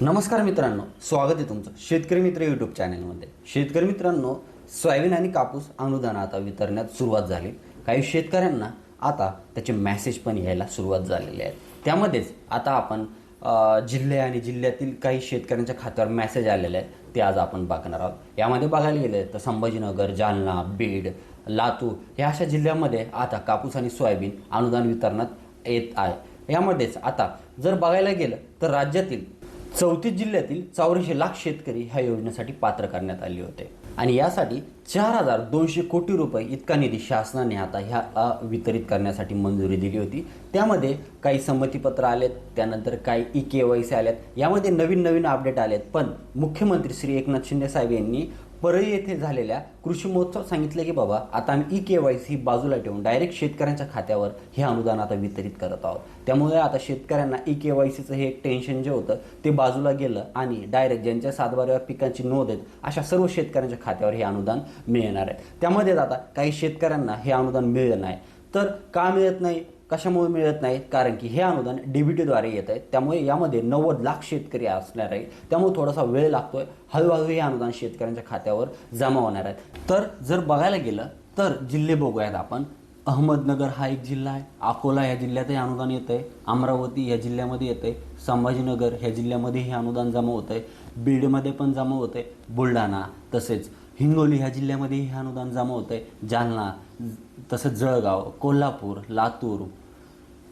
नमस्कार मित्रांनो स्वागत आहे तुमचं शेतकरी मित्र यूट्यूब चॅनलमध्ये शेतकरी मित्रांनो सोयाबीन आणि कापूस अनुदान आता वितरण्यात सुरुवात झाली. काही शेतकऱ्यांना आता त्याचे मॅसेज पण यायला सुरुवात झालेली आहे. त्यामध्येच आता आपण जिल्हे आणि जिल्ह्यातील काही शेतकऱ्यांच्या खात्यावर मेसेज आलेले आहेत ते आज आपण बघणार आहोत. यामध्ये बघायला गेले तर संभाजीनगर जालना बीड लातूर ह्या अशा जिल्ह्यामध्ये आता कापूस आणि सोयाबीन अनुदान वितरणात येत आहे. यामध्येच आता जर बघायला गेलं तर राज्यातील चौतीस जिल्ह्यातील चौऱ्याऐंशी लाख शेतकरी ह्या योजनेसाठी पात्र करण्यात आले होते. आणि यासाठी चार हजार दोनशे कोटी रुपये इतका निधी शासनाने आता ह्या वितरित करण्यासाठी मंजुरी दिली होती. त्यामध्ये काही संमतीपत्र आलेत त्यानंतर काही ई के वाय सी आल्यात यामध्ये नवीन नवीन अपडेट आलेत. पण मुख्यमंत्री श्री एकनाथ शिंदे साहेब यांनी परळी येथे झालेल्या कृषी महोत्सव सांगितले की बाबा आता आम्ही ई के वाय सी बाजूला ठेवून डायरेक्ट शेतकऱ्यांच्या खात्यावर हे अनुदान आता वितरित करत आहोत. त्यामुळे आता शेतकऱ्यांना ई के वाय सीचं हे एक टेन्शन जे होतं ते बाजूला गेलं आणि डायरेक्ट ज्यांच्या सातबाऱ्यावर पिकांची नोंद आहेत अशा सर्व शेतकऱ्यांच्या खात्यावर हे अनुदान मिळणार आहे. त्यामध्ये आता काही शेतकऱ्यांना हे अनुदान मिळत नाही. तर का मिळत नाही? कशामुळे मिळत नाहीत? कारण की हे अनुदान डीबीटीद्वारे येत आहे. त्यामुळे यामध्ये नव्वद लाख शेतकरी असणार आहे त्यामुळे थोडासा वेळ लागतोय. हळूहळू हे अनुदान शेतकऱ्यांच्या खात्यावर जमा होणार आहेत. तर जर बघायला गेलं तर जिल्हे बघूयात आपण. अहमदनगर हा एक जिल्हा आहे. अकोला या जिल्ह्यातही अनुदान येतं आहे. अमरावती या जिल्ह्यामध्ये येतं आहे. संभाजीनगर ह्या जिल्ह्यामध्ये हे अनुदान जमा होतं आहे. बीडमध्ये पण जमा होतं आहे. बुलढाणा तसेच हिंगोली ह्या जिल्ह्यामध्ये हे अनुदान जमा होतं आहे जालना तसंच जळगाव कोल्हापूर लातूर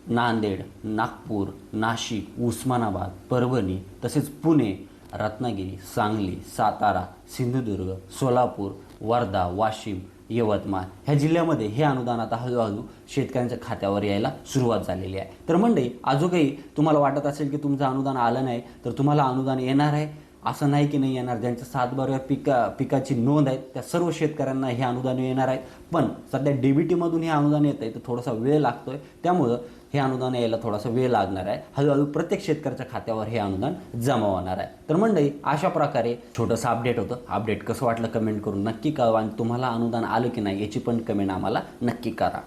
नांदेड नागपूर नाशिक उस्मानाबाद परभणी तसेच पुणे रत्नागिरी सांगली सातारा सिंधुदुर्ग सोलापूर वर्धा वाशिम यवतमाळ ह्या जिल्ह्यामध्ये हे अनुदान आता हळूहळू शेतकऱ्यांच्या खात्यावर यायला सुरुवात झालेली आहे. तर मंडळी काही तुम्हाला वाटत असेल की तुमचं अनुदान आलं नाही तर तुम्हाला अनुदान येणार आहे. असं नाही की नाही येणार. ज्यांच्या सातबाऱ्यावर पिका पिकाची नोंद आहे त्या सर्व शेतकऱ्यांना हे अनुदान येणार आहे. पण सध्या डीबीटीमधून हे अनुदान येत आहे तर थोडासा वेळ लागतोय. त्यामुळं हे अनुदान यायला थोडासा वेळ लागणार आहे. हळूहळू प्रत्येक शेतकऱ्याच्या खात्यावर हे अनुदान जमा होणार आहे. तर मंडळी अशा प्रकारे छोटंसं अपडेट होतं. अपडेट कसं वाटलं कमेंट करून नक्की कळवा. आणि तुम्हाला अनुदान आलं की नाही याची पण कमेंट आम्हाला नक्की करा.